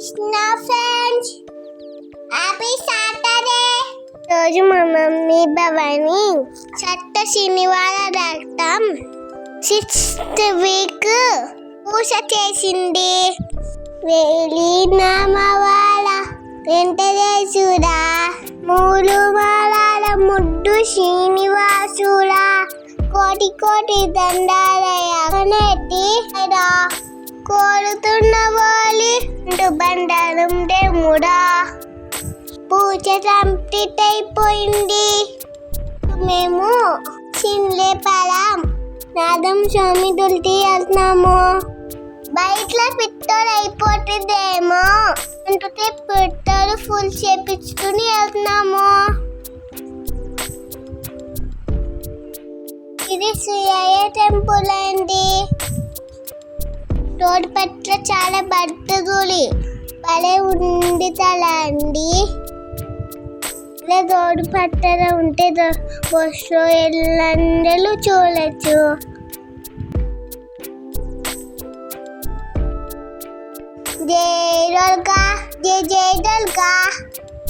Krishna friends. Happy Saturday రోజు మా mummy Bhavani చెత్త శనివారం రక్తం సిక్స్త్ వీక్ పూజ చేసింది. వేలి నామవాల వెంకటేశుడా మూడు వారాల ముడ్డు శ్రీనివాసుడా. కోటి కోటి దండాలయ్యటి కోరుతున్న వాలి బండారం ముడా పూజ కంప్లీట్ అయిపోయింది మేము సింలేపాలెం నాదం స్వామి దుల్టి వెళ్తున్నాము. బయట పిట్టోడు అయిపోతుందేమో. అంటే పిట్టోడు ఫుల్ చేపించుకుని వెళ్తున్నాము. ఇది శ్రీయ్య టెంపుల్ అండి. రోడ్డు పట్ల చాలా బద్దగులి భలే ఉంది తలా అండి ఇలా రోడ్డు పట్టణ ఉంటే బస్సు ఎల్లందరూ చూడొచ్చు. జై డోల్కా జై జై డోల్కా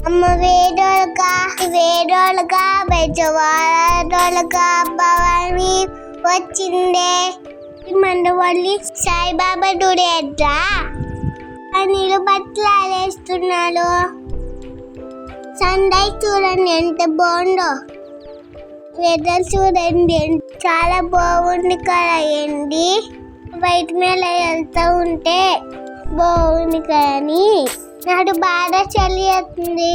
అమ్మ వేడోల్కా వేడోల్కా బెజవాడ డోల్కా భవాని వచ్చిందే. మండవల్లి సాయిబాబా గుడి ఎట్లా ఆ నీళ్ళు బట్టలు ఆడేస్తున్నాడు సన్ చూడండి ఎంత బాగుందో. వెదర్ చూడండి చాలా బాగుంది కదా ఏంటి బయట మీద వెళ్తూ ఉంటే బాగుంది కానీ నాడు బాగా చలి అవుతుంది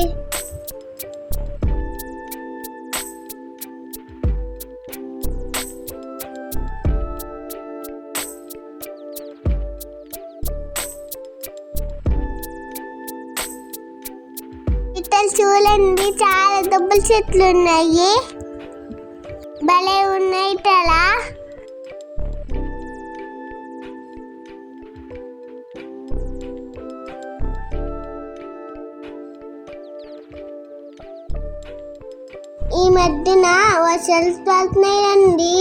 చూడండి చాలా దుబ్బల చెట్లు ఉన్నాయి భలే ఉన్నాయి తలా. ఈ మధ్యన వర్షాలు పడుతున్నాయండి.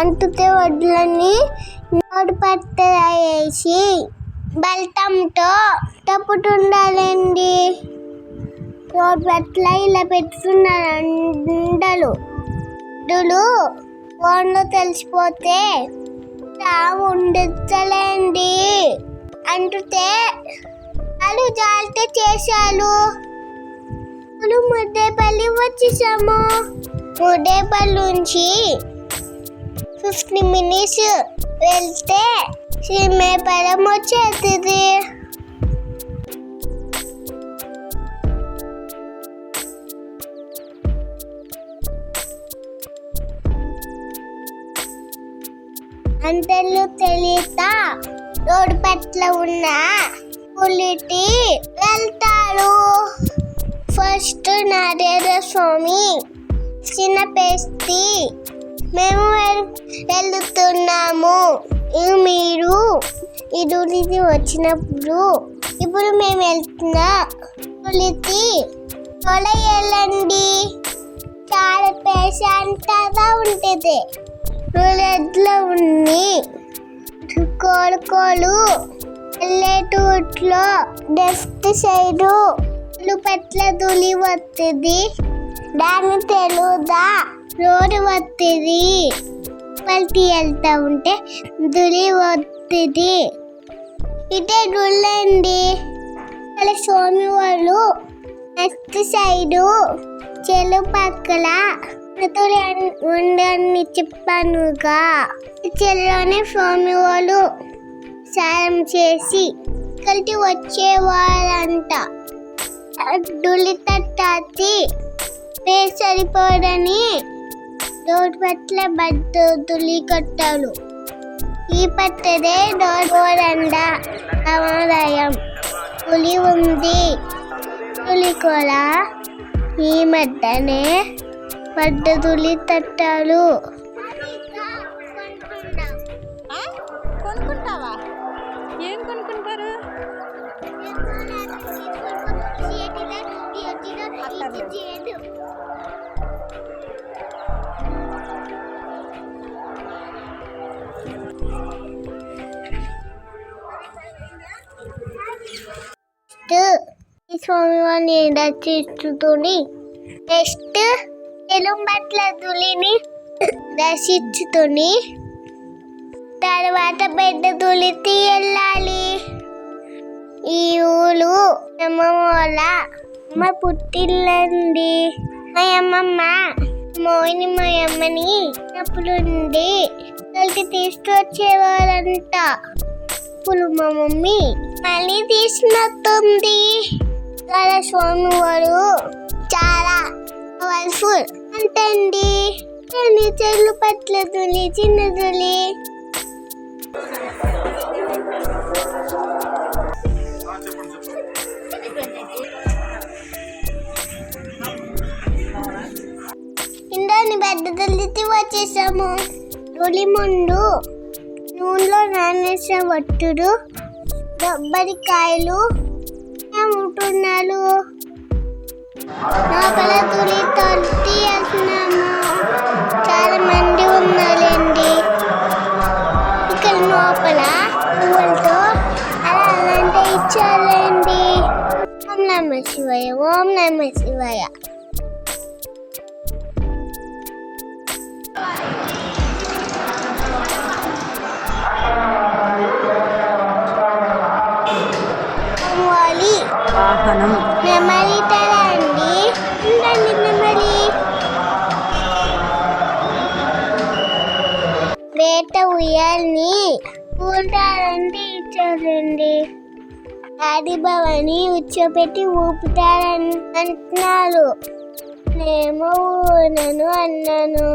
అంటుతే వడ్లని నోడు పట్టేసి బెల్టంతో తప్పుతుండాలండి. రోడ్ ఇలా పెట్టుకున్నారు అండలు ఫోన్లో తెలిసిపోతే తాము ఉండలేండి అంటుతే వాళ్ళు జాగ్రత్త చేశారు. ఇప్పుడు ముద్దేపల్లి వచ్చేసాము. ముద్దేపల్లి నుంచి ఫిఫ్టీ మినిట్స్ వెళ్తే శ్రీమేపల్లం వచ్చేస్తుంది రోడ్డు పట్ల ఉన్న పులిటి వెళ్తారు. ఫస్ట్ నరేంద్ర స్వామి చిన్న పేస్తి. మేము వెళ్తున్నాము. మీరు ఇదులిది వచ్చినప్పుడు ఇప్పుడు మేము వెళ్తున్నా పులితి తొల వెళ్ళండి చాలా ప్రశాంతంగా ఉంటుంది. రోడ్లో ఉంది. కోలుకోలు. పల్లెటూట్లో డెఫ్ట్ సైడు పెట్ల దులి వస్తుంది దాన్ని తెలుదా? రోడ్డు వస్తుంది పల్టి వెళ్తా ఉంటే దులి వస్తుంది ఇదే గుళ్ళండి. వాళ్ళ స్వామి వాళ్ళు నెక్స్ట్ సైడు చెలు పక్కల మృతులు ఉండని చెప్పానుగా. చెల్లోనే స్వామి వాళ్ళు సాయం చేసి కలిసి వచ్చేవారంట. డులి తట్టి పే సరిపోడని రోడ్ పట్ల బద్దులి కట్టాలు ఈ పట్టదే డోరండ సమాదాయం. పులి ఉంది. పులి కూడా ఈ మధ్యనే పద్ధతులి తట్టాలు? కొనుక్కుంటావా? ఏం కొనుక్కుంటారు? స్వామివారిని దర్శించుతుని నెక్స్ట్ ఎలుంబట్ల బట్ల తులిని దర్శించుతుని. తర్వాత పెద్ద తులితి వెళ్ళాలి ఈ ఊరు అమ్మమ్మల మా పుట్టిల్లండి మా అమ్మమ్మ మోయిని మా అమ్మని అప్పుడుండి వాళ్ళకి తీసుకొచ్చేవారంట అప్పులు మా మమ్మీ మళ్ళీ తీసినట్టుంది. చాలా స్వామివారు చాలా పవర్ఫుల్ అంటండి. కానీ చెల్లు పట్ల తులి చిన్న తులి ఇందాని పెద్ద తల్లికి వచ్చేసాము. తొలి ముందు నూనెలో నానేసిన వట్టుడు కొబ్బరికాయలు అమ్ముతున్నారు లోపల తులి తొట్టి వేస్తున్నాము చాలా మంది ఉన్నారండి. ఇక్కడ లోపల పువ్వులతో అలా అలాంటి ఇచ్చారండి. ఓం నమ శివయ్య ఓం నమ శివయ్య వాహనం ఊటారంటే ఇచ్చారండి ఆది భవని ఉచ్చపెట్టి ఊపుతారని అంటున్నారు నేమో ఊనను అన్నాను.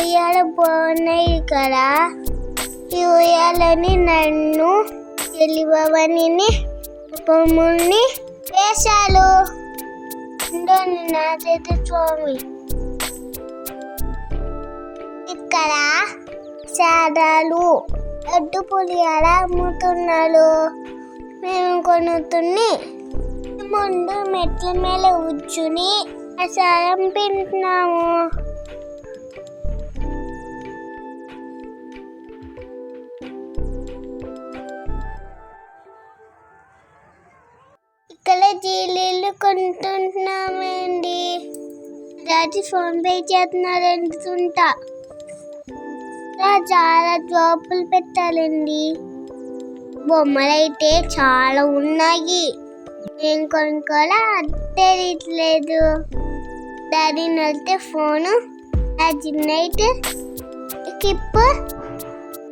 ఉయ్యాల బాగున్నాయి కదా. ఈ ఉయ్యాలని నన్ను తెలివవని పొమ్ముల్ని వేశాలు. ఇండోని నాదైత స్వామి. ఇక్కడ సాదాలు అడ్డు పులియాల అమ్ముతున్నారు. మేము కొనుక్కుని ముందు మెట్ల మీద కూర్చుని ప్రసాదం తింటున్నాము ఇక్కడ జీలీలు కొంటున్నామండి. రాజు ఫోన్ పే చేస్తున్నారు ఇంకా చాలా జాబులు పెట్టాలండి. బొమ్మలు అయితే చాలా ఉన్నాయి. ఏం కొనుక్కోవాలో తెలియట్లేదు దాని నడితే ఫోను ఆ చిన్న అయితే కిప్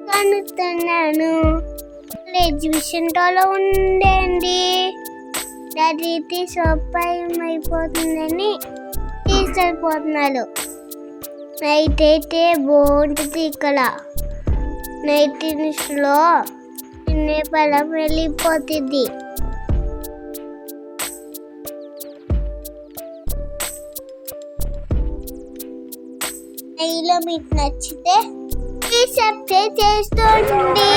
కనుతున్నాను ఎగ్జిబిషన్లో ఉండండి డాడీ సోపాయం అయిపోతుందని తీసుకెళ్ళిపోతున్నారు నైట్ అయితే బాగుంటుంది ఇక్కడ. నైట్లో తినే పొలం వెళ్ళిపోతుంది. నెయ్యిలో మీకు నచ్చితే ఈ సబ్స్క్రైబ్ చేసుకోండి.